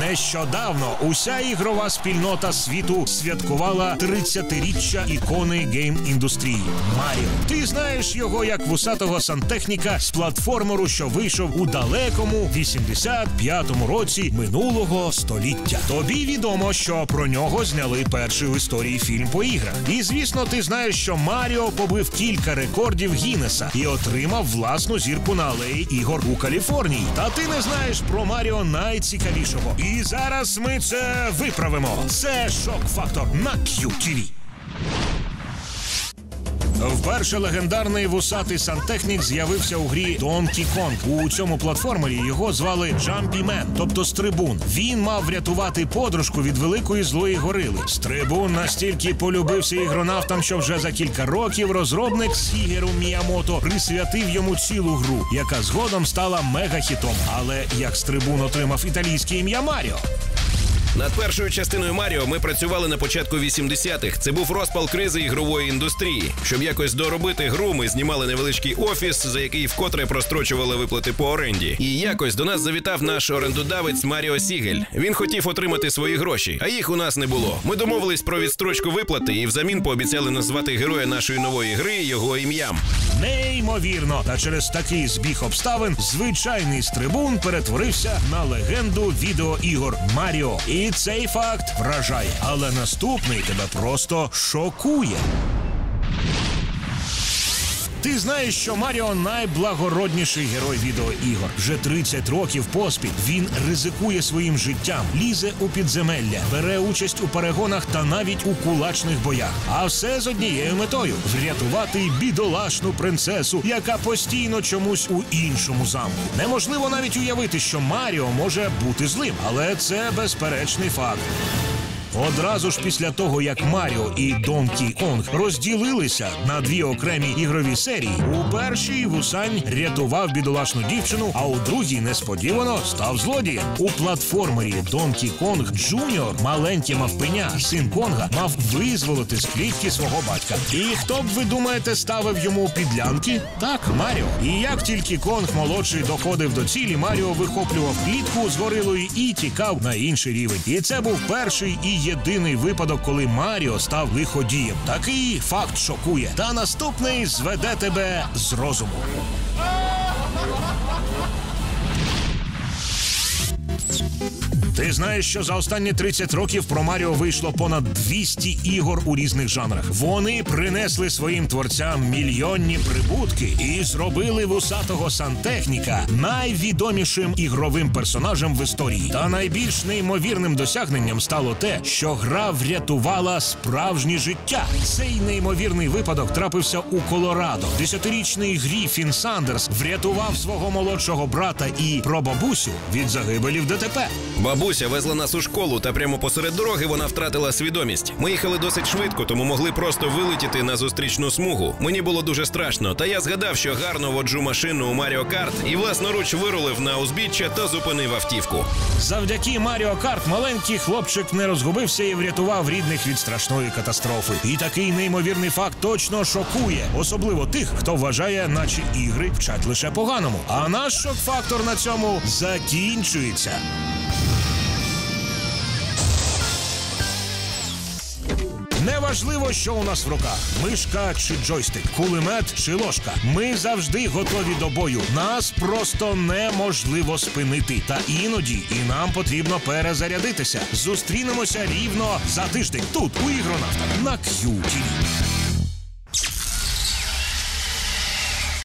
Нещодавно уся ігрова спільнота світу святкувала 30-річчя ікони гейм-індустрії Маріо. Ти знаєш його як вусатого сантехніка з платформеру, що вийшов у далекому 85-му році минулого століття. Тобі відомо, що про нього зняли перший у історії фільм по іграх. І звісно, ти знаєш, що Маріо побив кілька рекордів Гіннеса і отримав власну зірку на алеї ігор у Каліфорнії. Та ти не знаєш про Маріо найцікавішого. І зараз ми це виправимо. Це шок фактор на QTV. Вперше легендарний вусатий сантехнік з'явився у грі Donkey Kong. У цьому платформері його звали Jumpy Man, тобто Стрибун. Він мав врятувати подружку від великої злої горили. Стрибун настільки полюбився ігронавтам, що вже за кілька років розробник Сігеру Міямото присвятив йому цілу гру, яка згодом стала мегахітом. Але як Стрибун отримав італійське ім'я Маріо. Над першою частиною Маріо ми працювали на початку 80-х. Це був розпал кризи ігрової індустрії. Щоб якось доробити гру, ми знімали невеличкий офіс, за який вкотре прострочували виплати по оренді. І якось до нас завітав наш орендодавець Маріо Сігель. Він хотів отримати свої гроші, а їх у нас не було. Ми домовились про відстрочку виплати і взамін пообіцяли назвати героя нашої нової гри його ім'ям. Неймовірно, та через такий збіг обставин звичайний стрибун перетворився на легенду відеоігор Маріо. І цей факт вражає. Але наступний тебе просто шокує. Ти знаєш, що Маріо найблагородніший герой відеоігор. Вже 30 років поспіль він ризикує своїм життям, лізе у підземелля, бере участь у перегонах та навіть у кулачних боях. А все з однією метою врятувати бідолашну принцесу, яка постійно чомусь у іншому замку. Неможливо навіть уявити, що Маріо може бути злим, але це безперечний факт. Одразу ж після того, як Маріо і Донкі Конг розділилися на дві окремі ігрові серії, у першій Вусань рятував бідолашну дівчину, а у другій несподівано став злодієм. У платформері Донкі Конг Джуніор, маленьке мавпеня, син Конга, мав визволити з клітки свого батька. І хто б ви думаєте, ставив йому підлянки? Так, Маріо. І як тільки Конг молодший доходив до цілі, Маріо вихоплював клітку з горилою і тікав на інший рівень. І це був перший і єдиний випадок, коли Маріо став лиходієм. Такий факт шокує. Та наступний зведе тебе з розуму. Ти знаєш, що за останні 30 років про Маріо вийшло понад 200 ігор у різних жанрах. Вони принесли своїм творцям мільйонні прибутки і зробили вусатого сантехніка найвідомішим ігровим персонажем в історії. Та найбільш неймовірним досягненням стало те, що гра врятувала справжнє життя. Цей неймовірний випадок трапився у Колорадо. Десятирічний Гріфін Сандерс врятував свого молодшого брата і прабабусю від загибелі в ДТП. Бабуся везла нас у школу, та прямо посеред дороги вона втратила свідомість. Ми їхали досить швидко, тому могли просто вилетіти на зустрічну смугу. Мені було дуже страшно. Та я згадав, що гарно воджу машину у Маріо Карт і власноруч вирулив на узбіччя та зупинив автівку. Завдяки Маріо Карт маленький хлопчик не розгубився і врятував рідних від страшної катастрофи. І такий неймовірний факт точно шокує, особливо тих, хто вважає, наче ігри вчать лише поганому. А наш шок-фактор на цьому закінчується. Неважливо, що у нас в руках: мишка чи джойстик, кулемет чи ложка. Ми завжди готові до бою. Нас просто неможливо спинити. Та іноді і нам потрібно перезарядитися. Зустрінемося рівно за тиждень тут у ігронавтах на QTV.